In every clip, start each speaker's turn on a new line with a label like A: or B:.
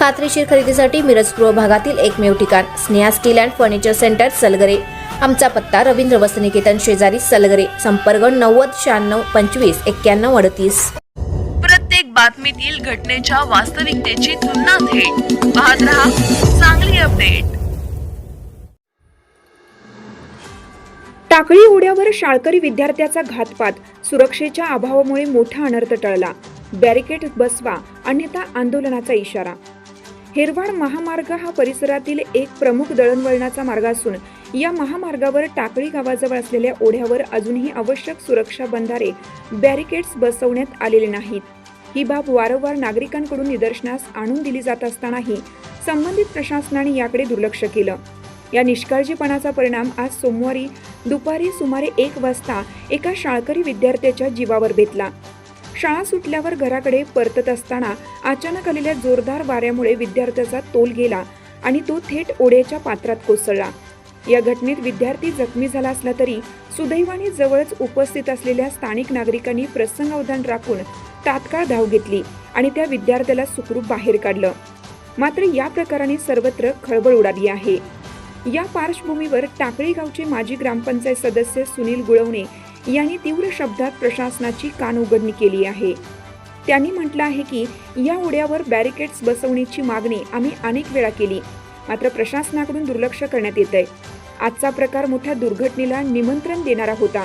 A: खात्रीशीर खरेदीसाठी मिरज पूर्व भागातील एकमेव ठिकाण Sneha steel and furniture centre Salgare. आमचा पत्ता रवींद्र वसनिकेतन शेजारी सलगरे संपर्क नव्वद शहाण्णव पंचवीस एक्क्याण्णव अडतीस.
B: प्रत्येक बातमीतील घटनेच्या वास्तविकतेची तुलना थेट. पाहत रहा चांगली अपडेट.
C: टाकळी ओढ्यावर शाळकरी विद्यार्थ्याचा घातपात सुरक्षेच्या अभावामुळे मोठा अनर्थ टळला. बॅरिकेड बसवा अन्यथा आंदोलनाचा इशारा. हेरवाड महामार्ग हा परिसरातील एक प्रमुख दळणवळणाचा मार्ग असून या महामार्गावर टाकळी गावाजवळ असलेल्या ओढ्यावर अजूनही आवश्यक सुरक्षा बंधारे बॅरिकेड्स बसवण्यात आलेले नाहीत. ही बाब वारंवार नागरिकांकडून निदर्शनास आणून दिली जात असतानाही संबंधित प्रशासनाने याकडे दुर्लक्ष केलं. या निष्काळजीपणाचा परिणाम आज सोमवारी दुपारी सुमारे एक वाजता एका शाळकरी विद्यार्थ्याच्या जीवावर बेतला शाळा सुटल्यावर घराकडे परतत असताना अचानक आलेल्या जोरदार वाऱ्यामुळे विद्यार्थ्याचा तोल गेला आणि तो थेट ओढ्याच्या पात्रात कोसळला. या घटनेत विद्यार्थी जखमी झाला असला तरी सुदैवाने जवळच उपस्थित असलेल्या स्थानिक नागरिकांनी प्रसंगावधान राखून तात्काळ धाव घेतली आणि त्या विद्यार्थ्याला सुखरूप बाहेर काढलं. मात्र या प्रकाराने सर्वत्र खळबळ उडाली आहे. या पार्श्वभूमीवर टाकळी गावचे माजी ग्रामपंचायत सदस्य सुनील गुळवणे यांनी तीव्र शब्दात प्रशासनाची कान उघडणी केली आहे. त्यांनी म्हटलं आहे की या ओढ्यावर बॅरिकेड्स बसवण्याची मागणी आम्ही अनेक वेळा केली. मात्र प्रशासनाकडून दुर्लक्ष करण्यात येत आहे आजचा प्रकार मोठ्या दुर्घटनेला निमंत्रण देणारा होता.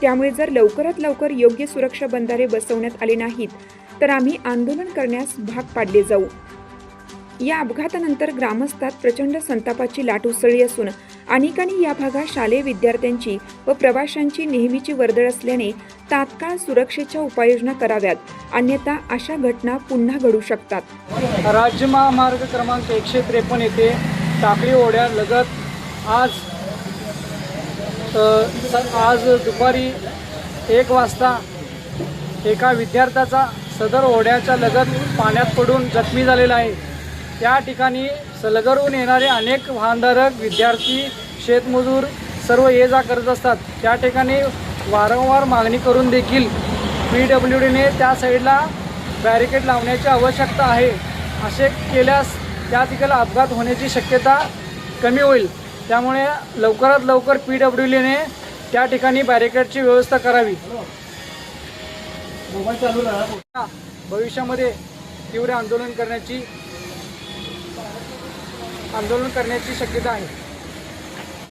C: त्यामुळे जर लवकरात लवकर योग्य सुरक्षा बंधारे बसवण्यात आले नाहीत तर आम्ही आंदोलन करण्यास भाग पाडले जाऊ. या अपघातानंतर ग्रामस्थात प्रचंड संतापाची लाट उसळली असून अनेकांनी या भागात शालेय विद्यार्थ्यांची व प्रवाशांची नेहमीची वर्दळ असल्याने तात्काळ सुरक्षेच्या उपाययोजना कराव्यात. अन्यथा अशा घटना पुन्हा घडू शकतात.
D: राज्य महामार्ग क्रमांक एकशे त्रेपन्न येथे टाकळी ओढ्या लगत आज स- आज दुपारी एक वाजता एका विद्यार्थ्याचा सदर ओढ्याच्या लगत पाण्यात पडून जखमी झालेला आहे. त्या ठिकाणी सलगरून येणारे अनेक वाहनधारक विद्यार्थी शेतमजूर सर्व ये जा करत असतात. त्या ठिकाणी वारंवार मागणी करून देखील पी डब्ल्यू डीने त्या साईडला बॅरिकेड लावण्याची आवश्यकता आहे. असे केल्यास त्या ठिकाणी अपघात होण्याची शक्यता कमी होईल. त्यामुळे लवकरात लवकर पी डब्ल्यू डीने त्या ठिकाणी बॅरिकेडची व्यवस्था करावी. भविष्यामध्ये तीव्र आंदोलन करण्याची आंदोलन करण्याची शक्यता आहे.